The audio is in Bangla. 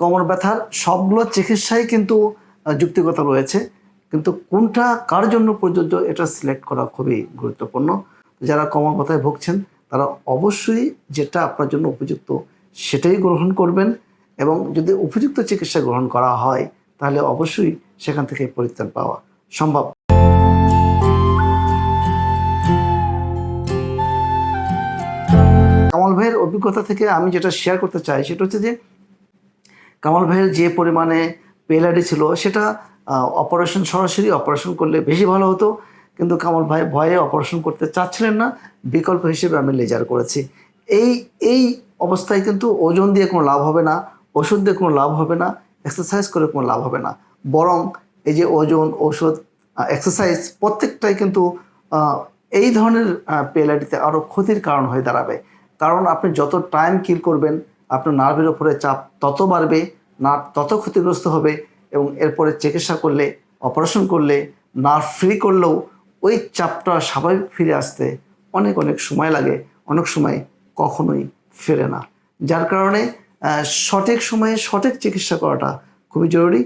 কোমর ব্যথার সবগুলো চিকিৎসাই কিন্তু আহ, যুক্তিগত রয়েছে। কিন্তু কোনটা কার জন্য প্রযোজ্য এটা সিলেক্ট করা খুবই গুরুত্বপূর্ণ। যারা কোমর ব্যথায় ভুগছেন তারা অবশ্যই যেটা আপনার জন্য উপযুক্ত সেটাই গ্রহণ করবেন এবং যদি উপযুক্ত চিকিৎসা গ্রহণ করা হয় তাহলে অবশ্যই সেখান থেকে পরিত্রাণ পাওয়া সম্ভব। কামাল ভাইয়ের অভিজ্ঞতা থেকে আমি যেটা শেয়ার করতে চাই সেটা হচ্ছে যে কামাল ভাইয়ের যে পরিমাণে পেলাডি ছিল, সেটা অপারেশন সরাসরি অপারেশন করলে বেশি ভালো হতো। কিন্তু কামাল ভাই ভয়ে অপারেশন করতে চাচ্ছিলেন না। বিকল্প হিসেবে আমি লেজার করেছি। এই এই অবস্থায় কিন্তু ওজন দিয়ে কোনো লাভ হবে না, ওষুধ দিয়ে কোনো লাভ হবে না এক্সারসাইজ করে কোনো লাভ হবে না। বরং এই যে ওজন, ওষুধ এক্সারসাইজ প্রত্যেকটাই কিন্তু এই ধরনের পেলাডিতে আরও ক্ষতির কারণ হয়ে দাঁড়াবে। কারণ আপনি যত টাইম কিল করবেন আপনার নার্ভের ওপরে চাপ তত বাড়বে, নার্ভ তত ক্ষতিগ্রস্ত হবে এবং এরপরে চিকিৎসা করলে, অপারেশন করলে, নার্ভ ফ্রি করলেও ওই চাপটা স্বাভাবিক ফিরে আসতে অনেক অনেক সময় লাগে। অনেক সময় কখনোই ফেরে না। যার কারণে সঠিক সময়ে সঠিক চিকিৎসা করাটা খুবই জরুরি।